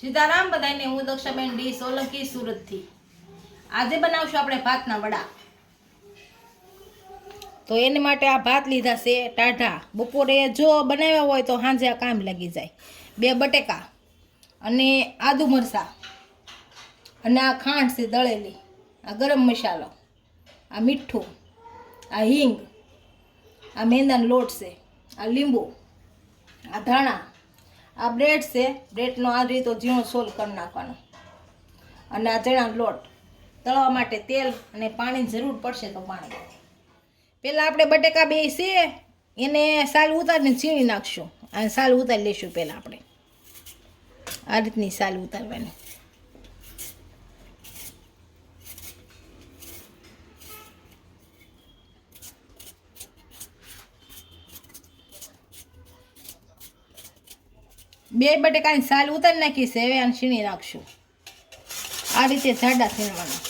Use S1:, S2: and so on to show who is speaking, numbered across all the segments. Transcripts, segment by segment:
S1: સીતારામ બધાને હું દક્ષાબેન ડી સોલંકી સુરતથી. આજે બનાવશું આપણે ભાતના વડા. તો એની માટે આ ભાત લીધા છે ટાઢા. બપોરે જો બનાવ્યા હોય તો સાંજે આ કામ લાગી જાય. બે બટેકા અને આદુ મરચાં. અને આ ખાંડ છે દળેલી, આ ગરમ મસાલો, આ મીઠું, આ હિંગ, આ મેંદાનો લોટ છે, આ લીંબુ, આ ધાણા આ બ્રેડ છે, બ્રેડનો આ રીતો ઝીણો સોલ કરી નાખવાનો. અને આ ચણાનો લોટ. તળવા માટે તેલ અને પાણીની જરૂર પડશે તો પાણી. પહેલાં આપણે બટેકા બે છે, એને સાલ ઉતારીને છીણી નાખશું. અને સાલ ઉતારી લઈશું પહેલાં આપણે. આ રીતની સાલ ઉતારવાની. બે બટેકાની સાલ ઉતારી નાખી છે, હવે આને છીણી નાખશું આ રીતે જાડા છીણવાના.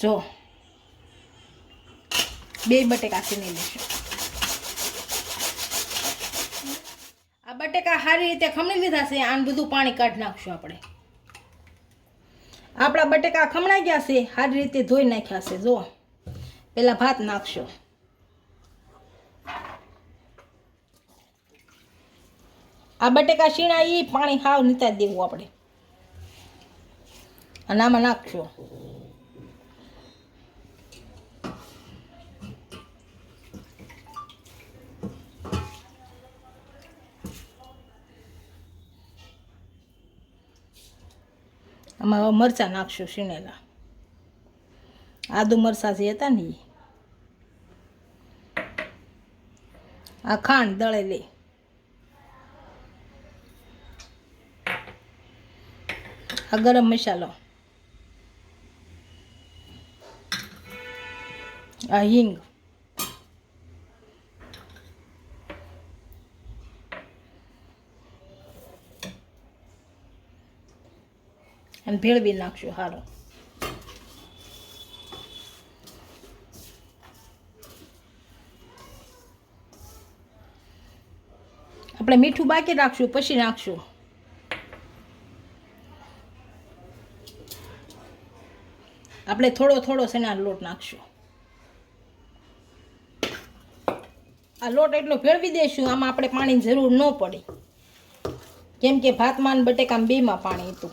S1: જો. બે બટેકા છીણી લઈશું આ બટેકા સારી રીતે ખમણી લીધા છે, આને બધું પાણી કાઢી નાખશું આપણે. આપણા બટેકા ખમણાઈ ગયા છે, સારી રીતે ધોઈ નાખ્યા છે જો પહેલાં ભાત નાખશો. આ બટેકા શીણા એ પાણી હાવ નીતા દેવું આપણે. અને આમાં નાખશું. આમાં હવે મરચાં નાખશું શીણેલા આદુ મરચાં જે હતા ને ઈ. આ ખાંડ દળેલી. આ ગરમ મસાલો. આ હિંગ. અને ભેળવી નાખશું સારું આપણે મીઠું બાકી રાખશું, પછી નાખશું. આપણે થોડો થોડો શેના લોટ નાખશું. આ લોટ એટલો ભેળવી દઈશું આમાં આપણે પાણીની જરૂર ન પડે. કેમ કે ભાતમાં બટેકામાં બેમાં પાણી હતું.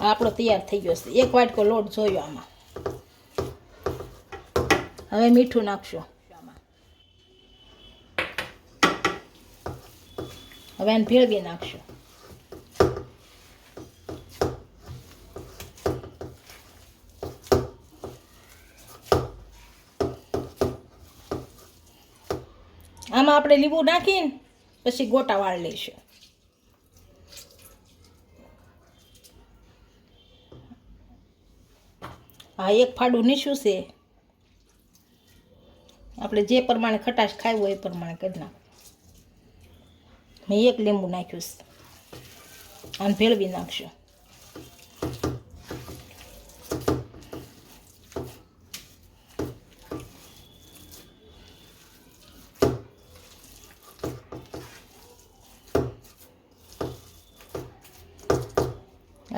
S1: આપણો તૈયાર થઈ ગયો છે. એક વાટકો લોટ જોયો આમાં. હવે મીઠું નાખશું. હવે એને ભેળવી નાખશું. આમાં આપણે લીંબુ નાખીને પછી ગોટા વાળ લઈશું. હા એક ફાડું નીશું છે. આપણે જે પ્રમાણે ખટાશ ખાવી હોય એ પ્રમાણે કરી નાખ. મેં એક લીંબુ નાખ્યું છે. અને ભેળવી નાખશું.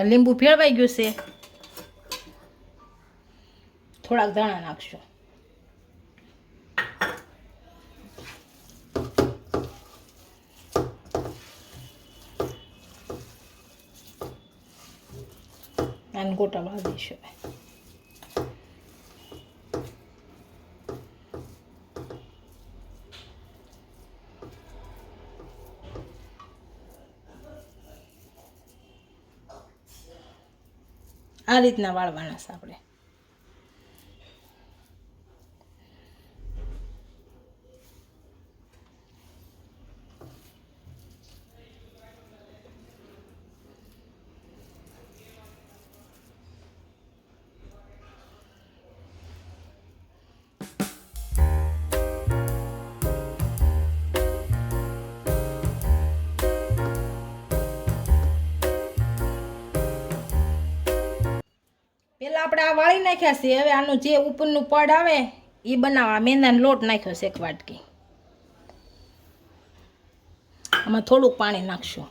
S1: લીંબુ ભેળવાઈ ગયું છે. થોડાક દાણા નાખશું. અને ગોટા વાળ દઈશું આ રીતના વાળવાના છે આપણે પેલા આપણે આ વાળી નાખ્યા છે, હવે આનું જે ઉપરનું પડ આવે, એ બનાવવા, મેંદાનો લોટ નાખ્યો છે એક વાટકી. આમાં થોડુંક પાણી નાખશું.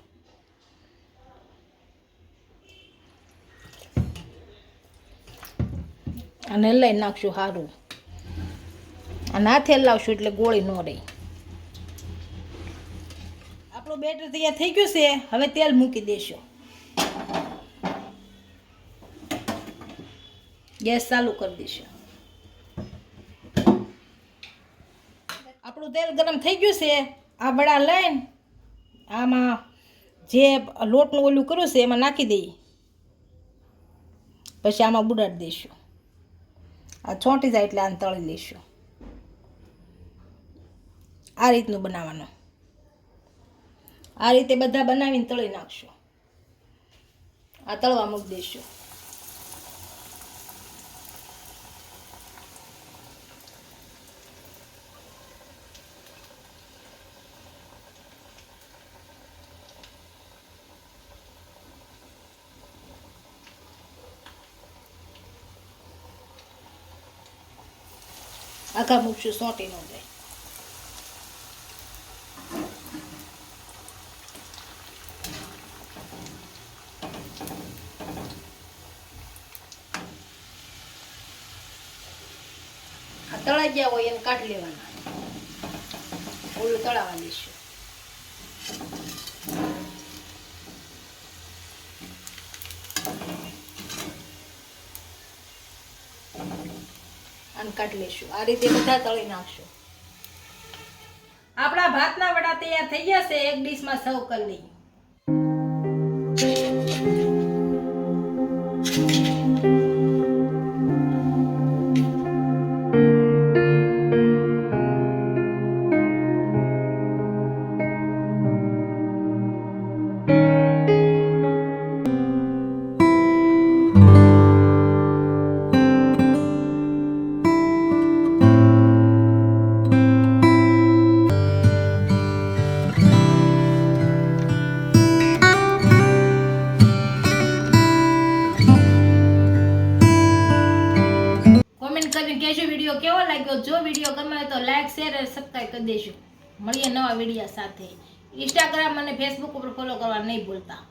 S1: અને લઈ નાખશું સારું અને હાથે લાવશું એટલે ગોળી ન રહી. આપણું બેટર તૈયાર થઈ ગયું છે, હવે તેલ મૂકી દેશું. ગેસ ચાલુ કરી દઈશું. આપણું તેલ ગરમ થઈ ગયું છે. આ વડા લઈને આમાં જે લોટનું ઓલું કર્યું છે એમાં નાખી દઈએ. પછી આમાં બુડાડી દઈશું. આ છોંટી જાય એટલે આને તળી લઈશું. આ રીતનું બનાવવાનું. આ રીતે બધા બનાવીને તળી નાખશું. આ તળવા મૂકી દઈશું. આખા મૂકશું સોંટી ન જાય તળાઈ ગયા હોય એને કાઢી લેવાના ઓલું તળાવા દઈશું કાઢી લઈશું આ રીતે બધા તળી નાખશું. આપણા ભાતના વડા તૈયાર થઈ ગયા છે. એક ડીશમાં સર્વ કરી લઈએ. કરી દઈશું. મળીએ નવા વિડીયા સાથે. ઇન્સ્ટાગ્રામ અને ફેસબુક ઉપર ફોલો કરવા નહીં ભૂલતા.